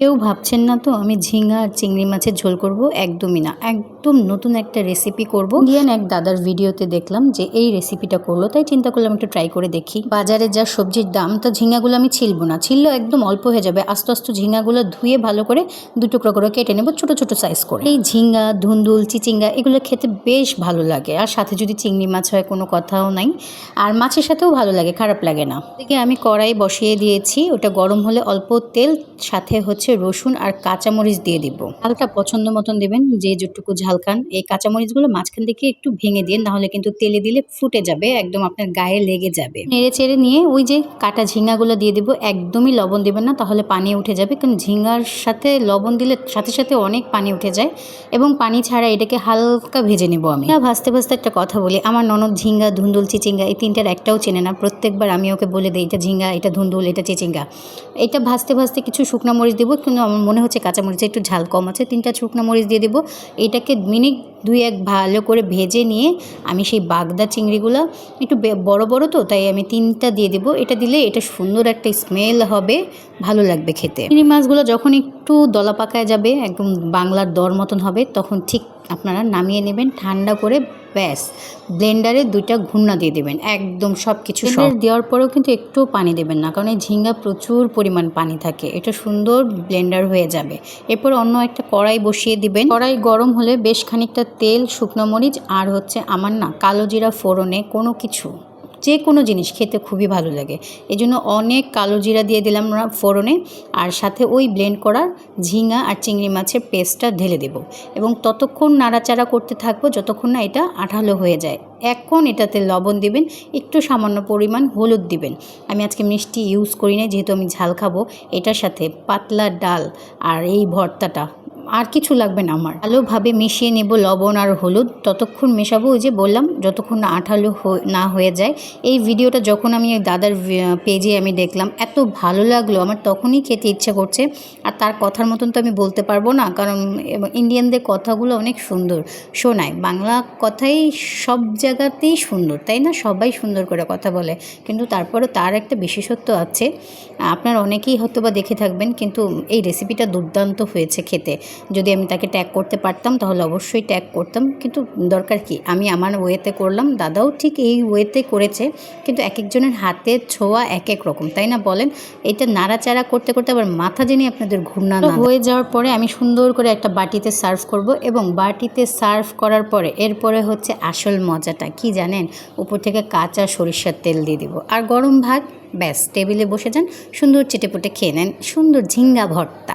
কেউ ভাবছেন না তো আমি ঝিঙা আর চিংড়ি মাছের ঝোল করব একদমই না, একদম নতুন একটা রেসিপি করব। ইন্ডিয়ান এক দাদার ভিডিওতে দেখলাম যে এই রেসিপিটা করল, তাই চিন্তা করলাম একটু ট্রাই করে দেখি। বাজারে যা সবজির দাম, তো ঝিঙাগুলো আমি ছিলবো না, ছিললেও একদম অল্প হয়ে যাবে। আস্তে আস্তে ঝিঙাগুলো ধুয়ে ভালো করে দু টুকরো করে কেটে নেব ছোট ছোট সাইজ করে। এই ঝিঙ্গা ধুন্দুল, চিচিঙ্গা, এগুলো খেতে বেশ ভালো লাগে। আর সাথে যদি চিংড়ি মাছ হয়, কোনো কথাও নাই। আর মাছের সাথেও ভালো লাগে, খারাপ লাগে না। এদিকে আমি কড়াই বসিয়ে দিয়েছি, ওটা গরম হলে অল্প তেল, সাথে হচ্ছে রসুন আর কাঁচামরিচ দিয়ে দিব। ঝালটা পছন্দ মতন দেবেন, যে যেটুকু ঝাল খান। এই কাঁচামরিচগুলো মাঝখান থেকে একটু ভেঙে দিয়ে নাহলে কিন্তু তেলে দিলে ফুটে যাবে, একদম আপনার গায়ে লেগে যাবে। নেড়ে চেড়ে নিয়ে ওই যে কাটা ঝিঙ্গাগুলো দিয়ে দিব, একদমই লবণ দেবেন না, তাহলে পানি উঠে যাবে। কারণ ঝিঙ্গার সাথে লবণ দিলে সাথে সাথে অনেক পানি উঠে যায় এবং পানি ছাড়া এটাকে হালকা ভেজে নেব আমি। ভাজতে ভাজতে একটা কথা বলি, আমার ননদ ঝিঙ্গা ধুন্দুল, চিচিঙ্গা, এই তিনটার একটাও চেনে না। প্রত্যেকবার আমি ওকে বলে দিই, এটা ঝিঙ্গা এটা ধুন্দুল, এটা চিচিঙ্গা। এটা ভাজতে ভাজতে কিছু শুকনো মরিচ দেবো কিন্তু আমার মনে হচ্ছে কাঁচা মরিচে একটু ঝাল কম আছে। তিনটা শুকনো মরিচ দিয়ে দেবো। এটাকে মিনিট দুই এক ভালো করে ভেজে নিয়ে আমি সেই বাগদা চিংড়িগুলো, একটু বড় বড় তো, তাই আমি তিনটা দিয়ে দেবো। এটা দিলে এটা সুন্দর একটা স্মেল হবে, ভালো লাগবে খেতে। চিংড়ি মাছগুলো যখন একটু দলা পাকায় যাবে, একদম বাংলার দর মতন হবে, তখন ঠিক আপনারা নামিয়ে নেবেন, ঠান্ডা করে ব্যাস ব্লেন্ডারে দুইটা ঘূর্ণা দিয়ে দেবেন একদম সব। কিছু দেওয়ার পরেও কিন্তু একটু পানি দেবেন না কারণ এই ঝিঙ্গা প্রচুর পরিমাণ পানি থাকে এটা সুন্দর ব্লেন্ডার হয়ে যাবে। এরপর অন্য একটা কড়াই বসিয়ে দিবেন। কড়াই গরম হলে বেশ খানিকটা তেল শুকনো মরিচ আর হচ্ছে আমার না কালো জিরা ফোড়নে কোনো কিছু। যে কোনো জিনিস খেতে খুবই ভালো লাগে। এই জন্য অনেক কালো জিরা দিয়ে দিলাম আমরা ফোড়নে, আর সাথে ওই ব্লেন্ড করা ঝিঙা আর চিংড়ি মাছের পেস্টটা ঢেলে দেব। এবং ততক্ষণ নাড়াচাড়া করতে থাকব যতক্ষণ না এটা আঠালো হয়ে যায়। এখন এটাতে লবণ দিবেন, একটু সামান্য পরিমাণ হলুদ দিবেন। আমি আজকে মিষ্টি ইউজ করি না যেহেতু আমি ঝাল খাব। এটার সাথে পাতলা ডাল আর এই ভর্তাটা আর কিছু লাগবে না আমার। ভালোভাবে মিশিয়ে নেব লবণ আর হলুদ। ততক্ষণ মেশাবো যে বললাম, যতক্ষণ না আঠালো না হয়ে যায়। এই ভিডিওটা যখন আমি দাদার পেজে আমি দেখলাম, এত ভালো লাগল। আমার তখনই খেতে ইচ্ছে করছে। আর তার কথার মতন তো আমি বলতে পারব না, কারণ ইন্ডিয়ানদের কথাগুলো অনেক সুন্দর। শোনায়, বাংলা কথাই সব জায়গাতেই সুন্দর, তাই না? সবাই সুন্দর করে কথা বলে। কিন্তু তারপরে তার একটা বিশেষত্ব আছে। আপনার অনেকেই হয়তো বা দেখে থাকবেন, কিন্তু এই রেসিপিটা দুর্দান্ত হয়েছে খেতে। যদি আমি তাকে ট্যাগ করতে পারতাম তাহলে অবশ্যই ট্যাগ করতাম। কিন্তু দরকার কি? আমি আমার ওয়েতে করলাম। দাদাও ঠিক এই ওয়েতে করেছে। কিন্তু এক একজনের হাতের ছোঁয়া এক এক রকম তাই না বলেন? এটা নাড়াচাড়া করতে করতে আবার মাথা জেনে আপনাদের ঘূর্ণা হয়ে যাওয়ার পরে আমি সুন্দর করে একটা বাটিতে সার্ভ করব এবং বাটিতে সার্ভ করার পরে এরপরে হচ্ছে আসল মজাটা। কি জানেন? উপর থেকে কাঁচা সরিষার তেল দিয়ে দিব। আর গরম ভাত ব্যাস টেবিলে বসে যান। সুন্দর চেটেপুটে খেয়ে নেন। সুন্দর ঝিঙ্গা ভর্তা।